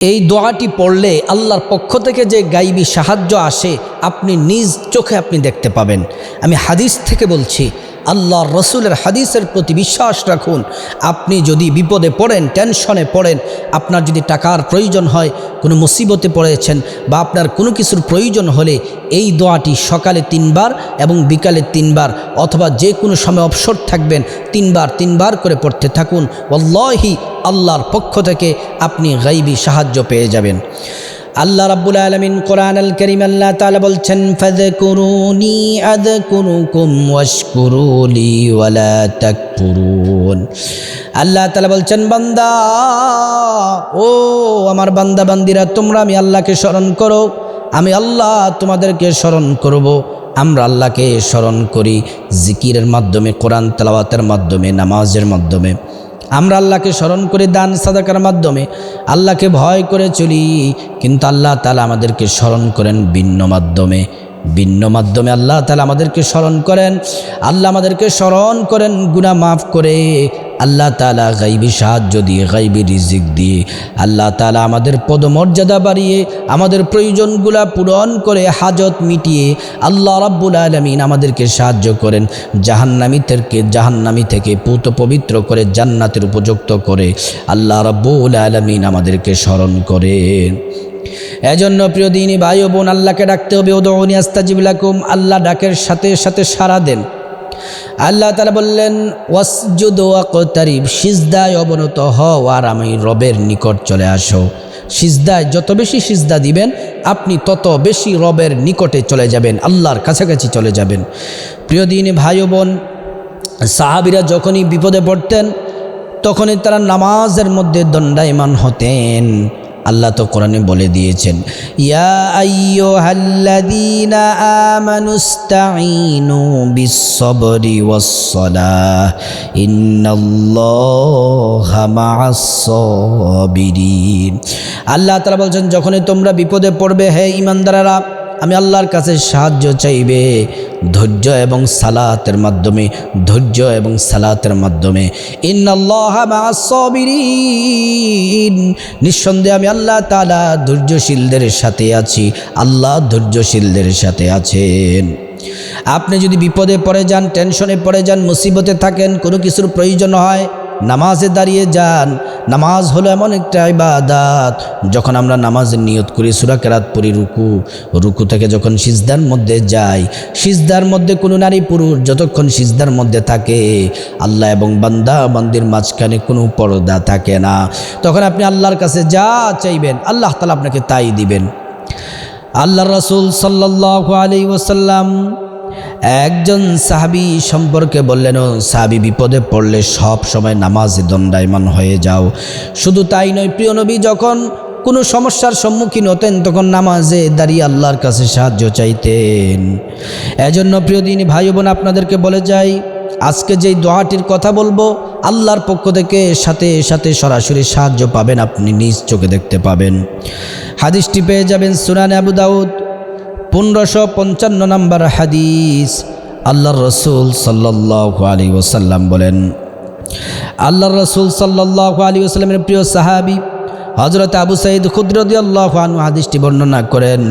এই দোয়াটি পড়লে আল্লাহর পক্ষ থেকে যে গাইবি সাহায্য আসে আপনি নিজ চোখে আপনি দেখতে পাবেন। আমি হাদিস থেকে বলছি, আল্লাহর রসুলের হাদিসের প্রতি বিশ্বাস রাখুন। আপনি যদি বিপদে পড়েন, টেনশনে পড়েন, আপনার যদি টাকার প্রয়োজন হয়, কোনো মুসিবতে পড়েছেন বা আপনার কোনো কিছুর প্রয়োজন হলে এই দোয়াটি সকালে তিনবার এবং বিকালে তিনবার অথবা যে কোনো সময় অবসর থাকবেন, তিনবার তিনবার করে পড়তে থাকুন। অল্লাহি আল্লাহর পক্ষ থেকে আপনি গাইবী সাহায্য পেয়ে যাবেন। আল্লাহ রাব্বুল আলামিন কোরআন আল করিম আল্লাহ তাআলা বলছেন, ফাযকুরুনি আযকুরুকুম ওয়াশকুরুলি ওয়ালা তাকফুরুন। আল্লাহ তাআলা বলছেন, বান্দা, ও আমার বান্দা বান্দিরা তোমরা আমি আল্লাহকে স্মরণ করো, আমি আল্লাহ তোমাদেরকে স্মরণ করব, আমরা আল্লাহকে স্মরণ করি জিকিরের মাধ্যমে, কোরআন তেলাওয়াতের মাধ্যমে, নামাজের মাধ্যমে। আমরা আল্লাহকে স্মরণ করে দান সাদাকার মাধ্যমে। আল্লাহকে ভয় করে চলি, কিন্তু আল্লাহ তালা আমাদেরকে স্মরণ করেন ভিন্ন মাধ্যমে। ভিন্ন মাধ্যমে আল্লাহ তালা আমাদেরকে স্মরণ করেন। আল্লাহ আমাদেরকে স্মরণ করেন গুণা মাফ করে। আল্লাহ তালা গাইবি সাহায্য দিয়ে, গাইবি রিজিক দিয়ে। আল্লাহ তালা আমাদের পদমর্যাদা বাড়িয়ে, আমাদের প্রয়োজনগুলা পূরণ করে হাজত মিটিয়ে আল্লাহ রাব্বুল আলমিন আমাদেরকে সাহায্য করেন, জাহান্নামি থেকে জাহান্নামি থেকে পুত পবিত্র করে জান্নাতের উপযুক্ত করে। আল্লাহ রাব্বুল আলমিন আমাদেরকে স্মরণ করেন এজন্য প্রিয় দিনী ভাই বোন, আল্লাহকে ডাকতে হবে ওদৌনি আস্তাজিবুলাকুম আল্লাহ ডাকের সাথে সাথে সারা দেন। আল্লাহ তালা বললেন, ওয়াসজুদ সিজদায় অবনত হও আর আমি রবের নিকট চলে আসো। সিজদায় যত বেশি সিজদা দিবেন, আপনি তত বেশি রবের নিকটে চলে যাবেন, আল্লাহর কাছাকাছি চলে যাবেন। প্রিয় দিনী, ভাই বোন, সাহাবিরা যখনই বিপদে পড়তেন, তখনই তারা নামাজের মধ্যে দণ্ডায়মান হতেন। আল্লাহ তো কোরআনে বলে দিয়েছেন, ইয়া আইয়ুহাল্লাযীনা আমানুস্তাঈনু বিস-সাবরি ওয়াস-সালাহ, ইন্নাল্লাহা মা'আস-সাবিরিন। আল্লাহ তাআলা বলছেন, যখনই তোমরা বিপদে পড়বে, হে ঈমানদারেরা আমি আল্লাহর কাছে সাহায্য চাইবে। ধৈর্য এবং সালাতের মাধ্যমে, ধৈর্য এবং সালাতের মাধ্যমে। নিঃসন্দেহে আমি আল্লাহ তালা ধৈর্যশীলদের সাথে আছি। আল্লাহ ধৈর্যশীলদের সাথে আছেন। আপনি যদি বিপদে পড়ে যান, টেনশনে পড়ে যান, মুসিবতে থাকেন, কোনো কিছুর প্রয়োজন হয়, নামাজে দাঁড়িয়ে যান নামাজ হলো এমন একটা ইবাদাত। যখন আমরা নামাজের নিয়ত করি, সুরা কেরাত পড়ি রুকু রুকু থেকে যখন সিজদার মধ্যে যাই, সিজদার মধ্যে কোনো নারী পুরুষ যতক্ষণ সিজদার মধ্যে থাকে, আল্লাহ এবং বান্দা বান্দির মাঝখানে কোনো পর্দা থাকে না। তখন আপনি আল্লাহর কাছে যা চাইবেন, আল্লাহ তালা আপনাকে তাই দিবেন। আল্লাহ রসুল সাল্লাহ আলি ওসাল্লাম একজন সাহাবি সম্পর্কে বললেন, ও সাহাবি, বিপদে পড়লে সব সময় নামাজে দণ্ডায়মান হয়ে যাও। শুধু তাই নয়, প্রিয় নবী, যখন কোনো সমস্যার সম্মুখীন হতেন, তখন নামাজে দাঁড়িয়ে আল্লাহর কাছে সাহায্য চাইতেন। এজন্য প্রিয় দিনী ভাই বোন, আপনাদেরকে বলে যাই, আজকে যেই দোয়াটির কথা বলব, আল্লাহর পক্ষ থেকে সাথে সাথে সরাসরি সাহায্য পাবেন, আপনি নিজ চোখে দেখতে পাবেন। হাদিসটি পেয়ে যাবেন সুনানে আবু দাউদ। পনেরোশো পঞ্চান্ন নম্বর হাদিস। আল্লাহর রসুল সাল্লাহ আলী ওসাল্লাম বলেন, আল্লাহর রসুল সাল্লাহ আলী ওসাল্লামের প্রিয় সাহাবি হজরত আবু সাইদ খুদ্রদি আল্লাহ আনু হাদিসটি বর্ণনা করেন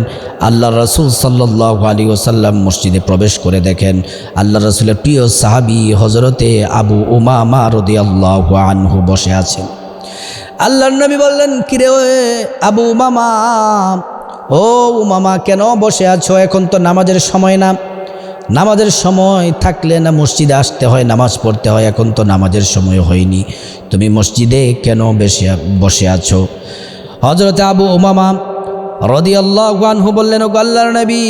আল্লাহ রসুল সাল্লাহ আলী ওসাল্লাম মসজিদে প্রবেশ করে দেখেন আল্লাহ রসুলের প্রিয় সাহাবি হজরতে আবু উমামা রদি আল্লাহ আনহু বসে আছেন। আল্লাহর নবী বললেন, কিরে আবু মামা ও মামা কেন বসে আছো? এখন তো নামাজের সময় না। নামাজের সময় থাকলে না মসজিদে আসতে হয়, নামাজ পড়তে হয়, এখন তো নামাজের সময় হয়নি। তুমি মসজিদে কেন বেশি বসে আছো? হজরত আবু ওমামা রদি আল্লাহ আল্লাহু বললেন ও আল্লাহর নবী,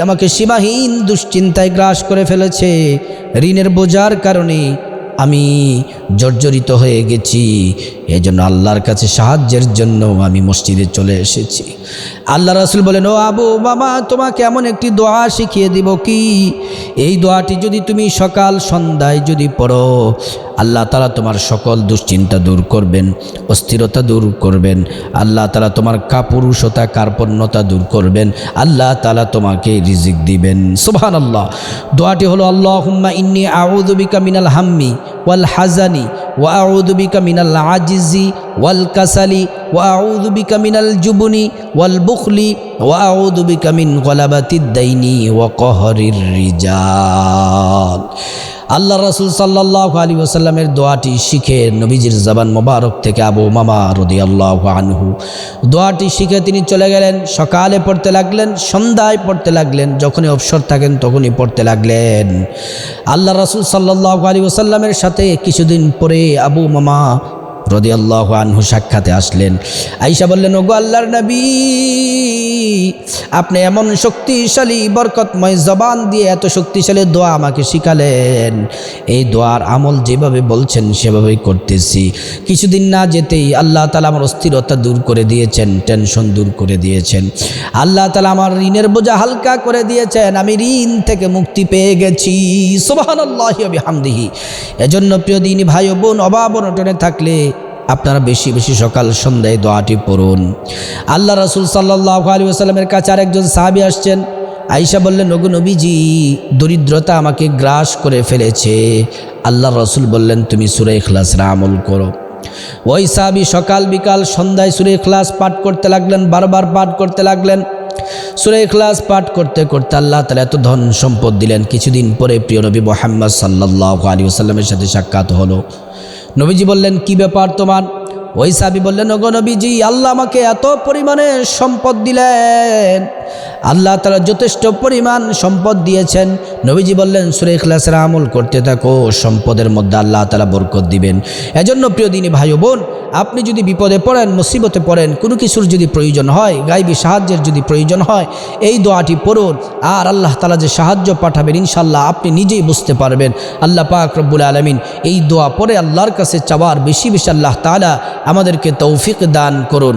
আমাকে সীমাহীন দুশ্চিন্তায় গ্রাস করে ফেলেছে। ঋণের বোঝার কারণে আমি জর্জরিত হয়ে গেছি। এই জন্য আল্লাহর কাছে সাহায্যের জন্য আমি মসজিদে চলে এসেছি। আল্লাহ রাসুল বলেন, ও আবু, বাবা, তোমাকে এমন একটি দোয়া শিখিয়ে দিব কি? এই দোয়াটি যদি তুমি সকাল সন্ধ্যায় যদি পড়ো, আল্লাহ তালা তোমার সকল দুশ্চিন্তা দূর করবেন, অস্থিরতা দূর করবেন, আল্লাহ তালা তোমার কাপুরুষতা, কার্পণ্যতা দূর করবেন, আল্লাহ তালা তোমাকে রিজিক দিবেন। সুবহান আল্লাহ দোয়াটি হলো আল্লাহ হুম্মা ইন্নি আউদুবিকা মিনাল হাম্মি ওয়াল হাজানি ওয়াউযু বিকা মিনাল আজিজি ওয়াল কাসালি ওয়াউযু বিকা মিনাল জুবনি ওয়াল বুখলি ওয়াউযু বিকা মিন গলাবাতিদ দাইনি ওয়া কহরির রিজাল। আল্লাহ রসুল সাল্লাহ আলী ওসাল্লামের দোয়াটি শিখে নবীজির জবান মোবারক থেকে আবু মামা রদি আল্লাহ আনহু। দোয়াটি শিখে তিনি চলে গেলেন, সকালে পড়তে লাগলেন, সন্ধ্যায় পড়তে লাগলেন, যখনই অবসর থাকেন তখনই পড়তে লাগলেন। আল্লাহ রসুল সাল্লাহ আলী ওসাল্লামের সাথে কিছুদিন পরে আবু মামা রদি আল্লাহ আনহু সাক্ষাতে আসলেন। আইসা বললেন, ওগো আল্লাহর নবী, আপনি এমন শক্তিশালী, বরকতময় জবান দিয়ে এত শক্তিশালী দোয়া আমাকে শিখালেন। এই দোয়ার আমল যেভাবে বলছেন, সেভাবেই করতেছি। কিছুদিন না যেতেই আল্লাহ তালা আমার অস্থিরতা দূর করে দিয়েছেন, টেনশন দূর করে দিয়েছেন। আল্লাহ তালা আমার ঋণের বোঝা হালকা করে দিয়েছেন। আমি ঋণ থেকে মুক্তি পেয়ে গেছি। আল্লাহ হামদিহি এজন্য প্রিয় দিনী ভাই বোন, অভাব অনটনে থাকলে আপনারা বেশি বেশি সকাল সন্ধ্যায় দোয়াটি পড়ুন। আল্লাহ রসুল সাল্লাহ আলী আসাল্লামের কাছে আরেকজন সাহাবি আসছেন। আইসা বললেন, ওগো নবীজি, দরিদ্রতা আমাকে গ্রাস করে ফেলেছে। আল্লাহ রসুল বললেন, তুমি সুরে ইখলাসরা আমল করো। ওই সাহাবি সকাল বিকাল সন্ধ্যায় সুরে ইখলাস পাঠ করতে লাগলেন, বারবার পাঠ করতে লাগলেন। সুরে ইখলাস পাঠ করতে করতে আল্লাহ তালা এত ধন সম্পদ দিলেন। কিছুদিন পরে প্রিয় নবী মোহাম্মদ সাল্লাহ আলী আসাল্লামের সাথে সাক্ষাৎ হলো। নবীজি বললেন কি ব্যাপার তোমার? ওই সাবি বললেন নবীজি, আল্লাহ আমাকে এত পরিমাণে সম্পদ দিলেন। আল্লাহ তারা যথেষ্ট পরিমাণ সম্পদ দিয়েছেন। নবীজি বললেন, সুরে ইখলাসের আমল করতে থাকো, সম্পদের মধ্যে আল্লাহ তালা বরকত দিবেন। এজন্য প্রিয় দিনী ভাই বোন, আপনি যদি বিপদে পড়েন, মুসিবতে পড়েন, কোনো কিছুর যদি প্রয়োজন হয়, গাইবি সাহায্যের যদি প্রয়োজন হয়, এই দোয়াটি পড়ুন, আর আল্লাহ তালা যে সাহায্য পাঠাবেন ইনশাল্লাহ আপনি নিজেই বুঝতে পারবেন। আল্লাহ পাক রব্বুল আলমিন এই দোয়া পরে আল্লাহর কাছে চাওয়ার বেশি বেশি আল্লাহ তালা আমাদেরকে তৌফিক দান করুন।